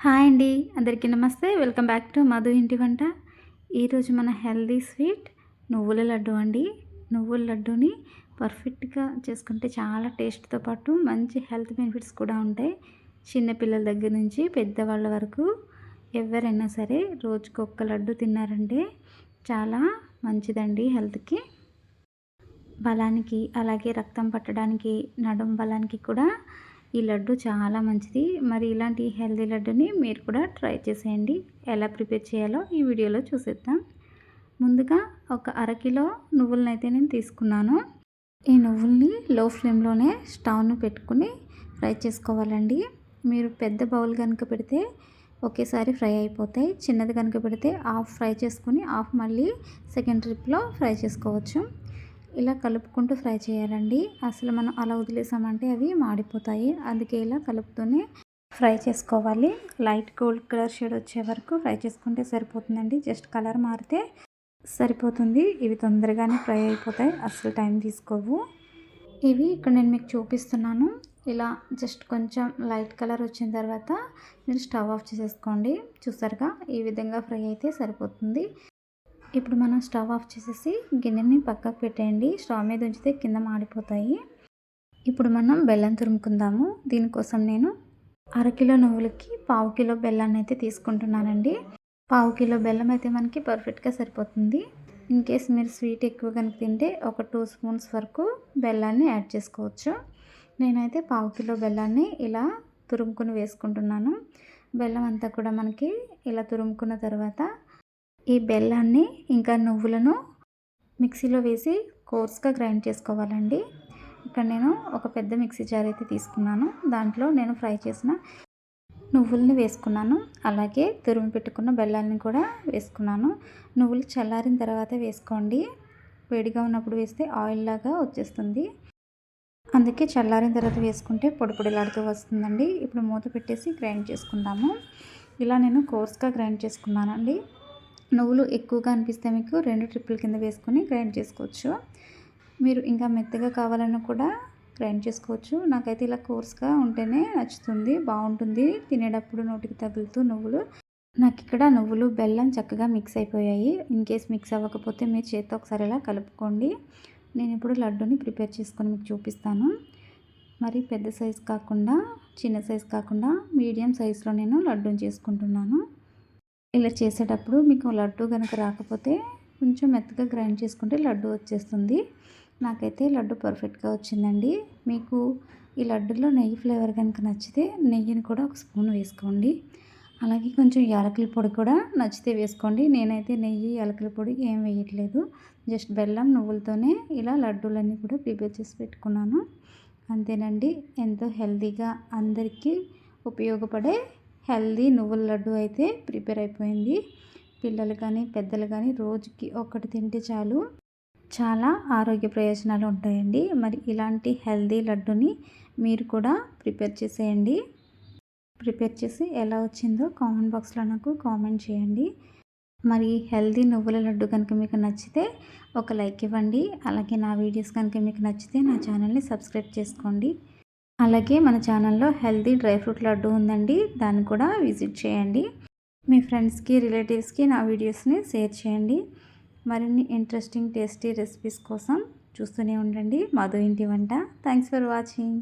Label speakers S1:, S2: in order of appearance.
S1: Hi అండి అందరికీ నమస్తే. వెల్కమ్ బ్యాక్ టు మధు ఇంటి వంట. ఈరోజు మన హెల్దీ స్వీట్ నువ్వుల లడ్డు అండి. నువ్వుల లడ్డుని పర్ఫెక్ట్గా చేసుకుంటే చాలా టేస్ట్తో పాటు మంచి హెల్త్ బెనిఫిట్స్ కూడా ఉంటాయి. చిన్నపిల్లల దగ్గర నుంచి పెద్దవాళ్ళ వరకు ఎవరైనా సరే రోజుకు ఒక్క లడ్డు తిన్నారంటే చాలా మంచిదండి హెల్త్కి. బలానికి అలాగే రక్తం పట్టడానికి నడుం బలానికి కూడా ఈ లడ్డు చాలా మంచిది. మరి ఇలాంటి హెల్దీ లడ్డుని మీరు కూడా ట్రై చేసేయండి. ఎలా ప్రిపేర్ చేయాలో ఈ వీడియోలో చూసేద్దాం. ముందుగా ఒక అరకిలో నువ్వులను అయితే నేను తీసుకున్నాను. ఈ నువ్వుల్ని లో ఫ్లేమ్లోనే స్టవ్ను పెట్టుకుని ఫ్రై చేసుకోవాలండి. మీరు పెద్ద బౌల్ కనుక పెడితే ఒకేసారి ఫ్రై అయిపోతాయి. చిన్నది కనుక పెడితే హాఫ్ ఫ్రై చేసుకుని హాఫ్ మళ్ళీ సెకండ్ ట్రిప్లో ఫ్రై చేసుకోవచ్చు. ఇలా కలుపుకుంటూ ఫ్రై చేయాలండి. అసలు మనం అలా వదిలేసామంటే అవి మాడిపోతాయి. అందుకే ఇలా కలుపుతూనే ఫ్రై చేసుకోవాలి. లైట్ గోల్డ్ కలర్ షేడ్ వచ్చే వరకు ఫ్రై చేసుకుంటే సరిపోతుందండి. జస్ట్ కలర్ మారితే సరిపోతుంది. ఇవి తొందరగానే ఫ్రై అయిపోతాయి. అసలు టైం తీసుకోవు. ఇవి ఇక్కడ నేను మీకు చూపిస్తున్నాను. ఇలా జస్ట్ కొంచెం లైట్ కలర్ వచ్చిన తర్వాత మీరు స్టవ్ ఆఫ్ చేసేసుకోండి. చూసారుగా? ఈ విధంగా ఫ్రై అయితే సరిపోతుంది. ఇప్పుడు మనం స్టవ్ ఆఫ్ చేసేసి గిన్నెని పక్కకు పెట్టేయండి. స్టవ్ మీద ఉంచితే కింద మాడిపోతాయి. ఇప్పుడు మనం బెల్లం తురుముకుందాము. దీనికోసం నేను అరకిలో నువ్వులకి పావు కిలో బెల్లాన్ని అయితే తీసుకుంటున్నానండి. పావు కిలో బెల్లం అయితే మనకి పర్ఫెక్ట్గా సరిపోతుంది. ఇన్ కేస్ మీరు స్వీట్ ఎక్కువ కనుక తింటే ఒక టూ స్పూన్స్ వరకు బెల్లాన్ని యాడ్ చేసుకోవచ్చు. నేనైతే పావు కిలో బెల్లాన్ని ఇలా తురుముకుని వేసుకుంటున్నాను. బెల్లం అంతా కూడా మనకి ఇలా తురుముకున్న తర్వాత ఈ బెల్లాన్ని ఇంకా నువ్వులను మిక్సీలో వేసి కోర్స్గా గ్రైండ్ చేసుకోవాలండి. ఇక్కడ నేను ఒక పెద్ద మిక్సీ జార్ అయితే తీసుకున్నాను. దాంట్లో నేను ఫ్రై చేసిన నువ్వుల్ని వేసుకున్నాను. అలాగే తురుము పెట్టుకున్న బెల్లాన్ని కూడా వేసుకున్నాను. నువ్వులు చల్లారిన తర్వాత వేసుకోండి. వేడిగా ఉన్నప్పుడు వేస్తే ఆయిల్ లాగా వచ్చేస్తుంది. అందుకే చల్లారిన తర్వాత వేసుకుంటే పొడి పొడిలాడుతూ వస్తుందండి. ఇప్పుడు మూత పెట్టేసి గ్రైండ్ చేసుకుందాము. ఇలా నేను కోర్స్గా గ్రైండ్ చేసుకున్నానండి. నువ్వులు ఎక్కువగా అనిపిస్తే మీకు రెండు ట్రిప్పుల కింద వేసుకొని గ్రైండ్ చేసుకోవచ్చు. మీరు ఇంకా మెత్తగా కావాలన్నా కూడా గ్రైండ్ చేసుకోవచ్చు. నాకైతే ఇలా కోర్స్గా ఉంటేనే నచ్చుతుంది బాగుంటుంది. తినేటప్పుడు నోటికి తగులుతూ నువ్వులు. నాకు ఇక్కడ నువ్వులు బెల్లం చక్కగా మిక్స్ అయిపోయాయి. ఇన్ కేస్ మిక్స్ అవ్వకపోతే మీరు చేత్తో ఒకసారి ఇలా కలుపుకోండి. నేను ఇప్పుడు లడ్డూని ప్రిపేర్ చేసుకొని మీకు చూపిస్తాను. మరి పెద్ద సైజు కాకుండా చిన్న సైజు కాకుండా మీడియం సైజులో నేను లడ్డూని చేసుకుంటున్నాను. ఇలా చేసేటప్పుడు మీకు లడ్డు కనుక రాకపోతే కొంచెం మెత్తగా గ్రైండ్ చేసుకుంటే లడ్డు వచ్చేస్తుంది. నాకైతే లడ్డు పర్ఫెక్ట్గా వచ్చిందండి. మీకు ఈ లడ్డులో నెయ్యి ఫ్లేవర్ కనుక నచ్చితే నెయ్యిని కూడా ఒక స్పూన్ వేసుకోండి. అలాగే కొంచెం యాలకుల పొడి కూడా నచ్చితే వేసుకోండి. నేనైతే నెయ్యి యాలకుల పొడి ఏం వేయట్లేదు. జస్ట్ బెల్లం నువ్వులతోనే ఇలా లడ్డూలన్నీ కూడా ప్రిపేర్ చేసి పెట్టుకున్నాను. అంతేనండి. ఎంతో హెల్తీగా అందరికీ ఉపయోగపడే హెల్దీ నువ్వుల లడ్డు అయితే ప్రిపేర్ అయిపోయింది. పిల్లలు కానీ పెద్దలు కానీ రోజుకి ఒకటి తింటే చాలు. చాలా ఆరోగ్య ప్రయోజనాలు ఉంటాయండి. మరి ఇలాంటి హెల్దీ లడ్డుని మీరు కూడా ప్రిపేర్ చేసేయండి. ప్రిపేర్ చేసి ఎలా వచ్చిందో కామెంట్ బాక్స్లో నాకు కామెంట్ చేయండి. మరి హెల్దీ నువ్వుల లడ్డు కనుక మీకు నచ్చితే ఒక లైక్ ఇవ్వండి. అలాగే నా వీడియోస్ కనుక మీకు నచ్చితే నా ఛానల్ని సబ్స్క్రైబ్ చేసుకోండి. అలాగే మన ఛానల్లో హెల్తీ డ్రై ఫ్రూట్ లడ్డు ఉందండి. దాన్ని కూడా విజిట్ చేయండి. మీ ఫ్రెండ్స్కి రిలేటివ్స్కి నా వీడియోస్ని షేర్ చేయండి. మరిన్ని ఇంట్రెస్టింగ్ టేస్టీ రెసిపీస్ కోసం చూస్తూనే ఉండండి. మధు ఇంటి వంట. Thanks for watching.